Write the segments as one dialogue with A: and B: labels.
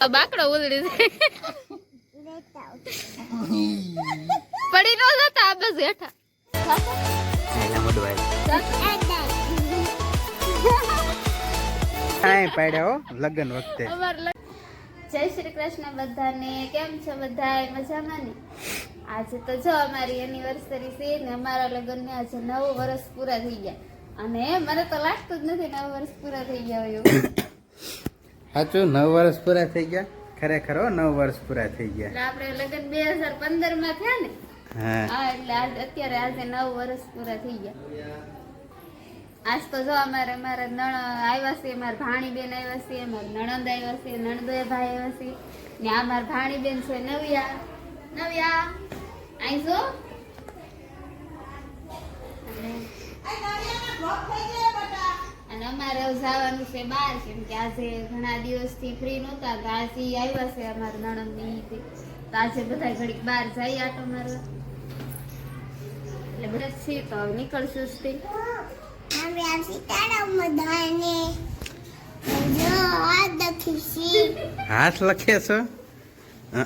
A: આ બાકડો ઉલડી જાય. પડી નો જતા આ બસ હેઠા.
B: કાંઈ પાડ્યા લગ્ન વખતે.
A: જય શ્રી કૃષ્ણ બધાને કેમ છો બધા મજામાં ને? આજે તો જો અમારી એનિવર્સરી છે ને અમારા લગ્નને આજે નવ વર્ષ પૂરા થઈ ગયા. અને મને તો લાગતું જ નથી નવ વર્ષ પૂરા થઈ ગયા હોય એવું.
B: સાચું? નવ વર્ષ પૂરા થઈ ગયા? ખરેખર હો નવ વર્ષ પૂરા થઈ ગયા.
A: એટલે આપણે લગ્ન બે હજાર પંદરમાં થયા ને?
B: હા.
A: એટલે આજ અત્યારે આજે નવ વર્ષ પૂરા થઈ ગયા. આજ તો જો અમારે અમારા નણ આવ્યા છે અમારે ભાણી બેન આવ્યા છે મારા નણંદ આવ્યા છે નણદોય ભાઈ આવ્યા છે. ને અમારા મારા ભાણી બેન છે નવ્યા. નવ્યા આઈ જો અને- અને અમારે જવાનું છે બહાર કેમ કે આજે ઘણા દિવસથી ફ્રી નહોતા તો આજે આવ્યા છે અમારા નણંદની તો. આજે બધા ઘડીક બહાર જઈ આટો મારવા. એટલે બધા છે તો હવે નીકળશું જ
C: હવે આ સીતારામ બધાને જો આ દખી
B: હાથ લખે છો? અ.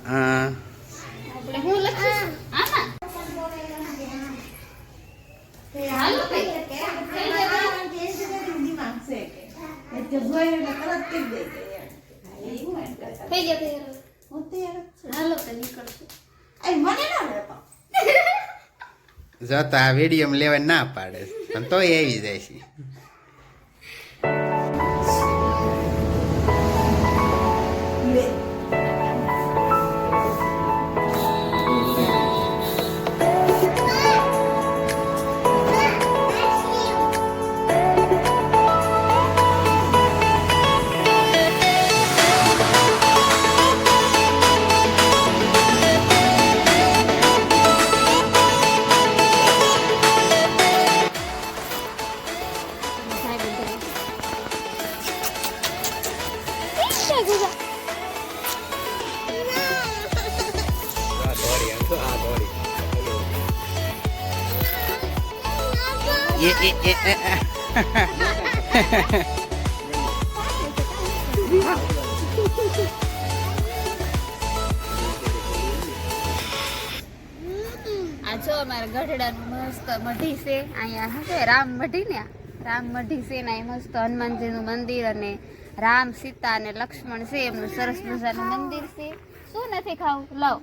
A: આપણે હું લખીશું? આમાં? હાલો કઈ. કઈ થઈ ગયા તૈયાર? હાલો તો નીકળશું.
B: જો તો આ વીડિયો લેવા ના પાડે. પણ તોય એવી જાય છે. એ એ એ.
A: આ જો અમારા ગઢડાનું મસ્ત મઢી છે. અહીંયા રામ મઢી ને? રામ મઢી છે ને અહીં મસ્ત હનુમાનજીનું મંદિર અને રામ સીતા અને લક્ષ્મણ છે. એમનું સરસ મજાનું મંદિર છે. શું નથી ખાવું? લાવ.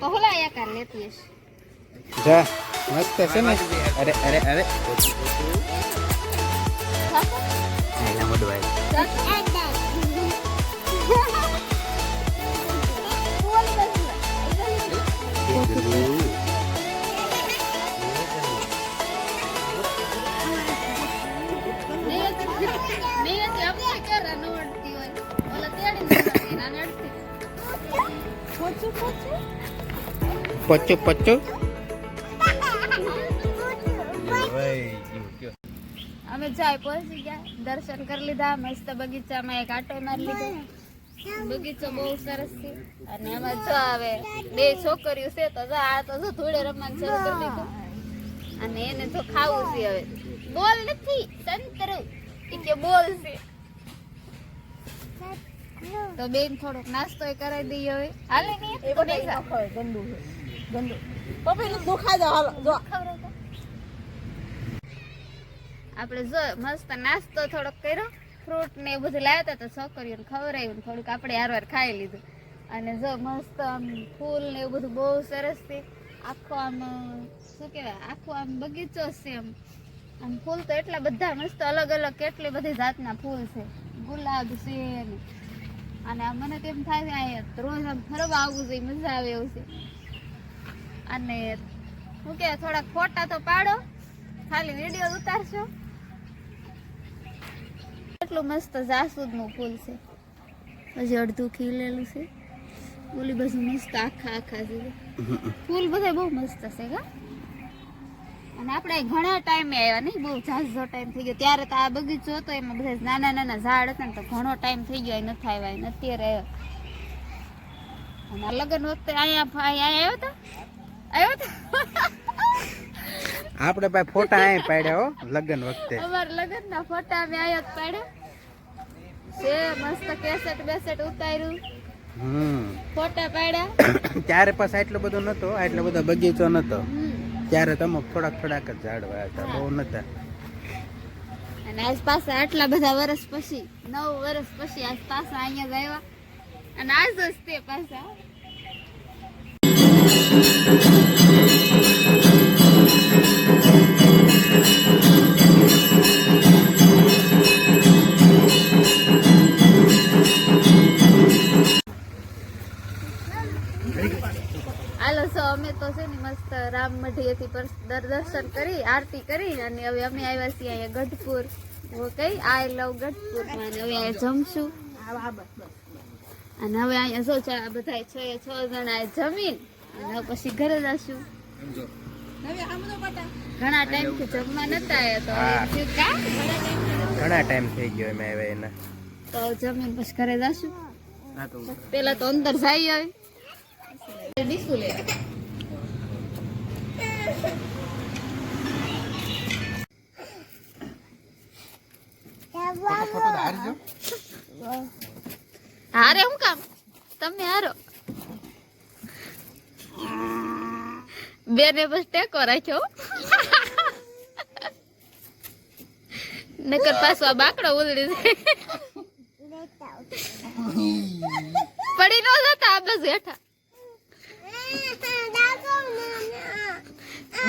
A: તો હોલા એકાર લેતી હશે.
B: જા મસ્ત છે ને અરે અરે અરે
A: ખાશો?
B: એના મોડવાય
A: ચાલ. બોલ બસ. અમે જાય પહોંચી ગયા. દર્શન કરી લીધા. મસ્ત બગીચામાં એક આટો મારી લીધો. બગીચો બહુ સરસ છે. અને એમાં જો આવે બે છોકરીઓ છે તો જો આ તો જો ધૂળે રમવાનું શરૂ કરી દીધું. અને એને જો ખાવું છે હવે. બોલ નથી સંતરું. કે બોલ છે. તો બેન થોડોક નાસ્તો કરાવી દઈએ હવે. હાલે નહીં એ નહીં જા. હાલો તો. આપણે જો મસ્ત નાસ્તો થોડોક કર્યો ફ્રૂટ ને એ બધું લાવ્યા હતા તો છોકરીઓને ખવડાવ્યું થોડુંક આપણે હારવાર ખાઈ લીધું. અને જો મસ્ત આમ ફૂલ ને એવું બધું બહુ સરસ છે. આખો આમ, શું કહેવાય, આખો આમ બગીચો છે આમ. આમ ફૂલ તો એટલા બધા મસ્ત અલગ અલગ કેટલી બધી જાતના ફૂલ છે. ગુલાબ છે અને મને તેમ થાય છે અહીંયા રોજ આમ ફરવા આવવું જોઈએ, મજા આવે એવું છે. અને શું કે થોડાક ફોટા તો પાડો. ખાલી વીડિયો ઉતારશો. એટલું મસ્ત જાસૂદનું ફૂલ છે. પછી અડધું ખીલેલું છે. ઓલી બાજુ મસ્ત આખા આખા છે. ફૂલ બધા બહુ મસ્ત છે કા અને આપણે ઘણા ટાઈમે આવ્યા નહીં બહુ ઝાઝો ટાઈમ થઈ ગયો. ત્યારે તો આ બગીચો હતો એમાં બધા નાના નાના ઝાડ હતા ને તો ઘણો ટાઈમ થઈ ગયો નથી આવ્યા અત્યારે આવ્યો. અને લગ્ન વખતે અહીંયા અહીંયા આવ્યો હતો? આવ્યો હતો?
B: આપણે ભાઈ ફોટા અહીં પાડ્યા હો લગ્ન વખતે.
A: અમારા લગ્ન ના ફોટા અમે આયા જ પાડ્યા. છે મસ્ત કેસેટ બેસેટ ઉતાર્યું. ફોટા પાડ્યા.
B: ત્યારે પાછા એટલો બધો નતો? એટલો બધો બગીચો નતો. ત્યારે તમે થોડાક થોડાક જ ઝાડવા હતા બહુ નતા.
A: અને આજ પાછા આટલા બધા વર્ષ પછી નવ વર્ષ પછી આજ પાછા અહીંયા ગયા અને આજ જ તે પાછા. મઢીએથી પર- દર- દર્શન કરી આરતી કરી અને હવે અમે આવ્યા છીએ અહીંયા ગઢપુર. કઈ? I love Gadhpur. અને હવે અહીંયા જમશું. અને હવે અહીંયા જો ચા બધા છ એ છ જણા જમીન અને પછી ઘરે જશું. ઘણા ટાઈમથી જમવા નતા આવ્યા તો હવે ઘણા
B: ટાઈમ થઈ ગયો એમ આવ્યા એના.
A: તો જમીન પછી ઘરે જશું.
B: હા તો
A: પેલા તો અંદર જઈ આવી. ડીસું લે હારે હું કામ? તમે હારો. બેને બસ ટેકો રાખ્યો નકર પાછો આ બાકડો ઉલડી જાય. પડી ન જતા આ બસ હેઠા.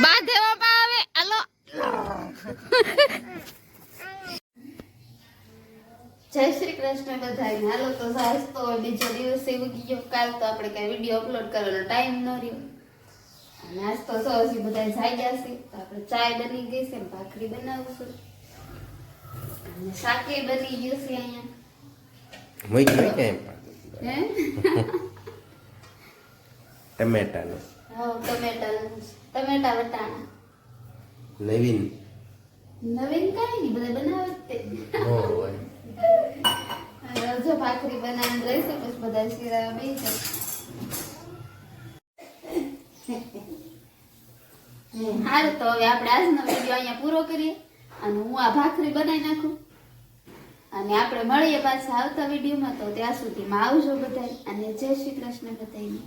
A: બાંધવામાં આવે. હાલો. જય શ્રી કૃષ્ણ બધાને હાલો તો સાસ તો બીજો દિવસ એવું ગયો. કાલ તો આપણે કઈ વીડિયો અપલોડ કરવાનો ટાઈમ ન રહ્યો. અને આજ તો સો હજી બધા જાગ્યા છે. તો આપણે ચાય બની ગઈ છે ભાખરી બનાવશું. અને શાકે બની ગયું છે અહીંયા.
B: મૂકી કેમ
A: હે?
B: ટમેટાનું.
A: હા ટમેટા વટાણા
B: નવીન.
A: નવીન કઈ નહીં બધા બનાવે જ તે.
B: હોય.
A: જો ભાખરી બનાવીને રહેશે પછી બધા શીરા બે જાય. તો હવે આપણે આજનો વીડિયો અહીંયા પૂરો કરીએ અને હું આ ભાખરી બનાવી નાખું. અને આપણે મળીએ પાછા આવતા વિડીયોમાં તો ત્યાં સુધીમાં આવજો બધાય. અને જય શ્રી કૃષ્ણ બધાયને.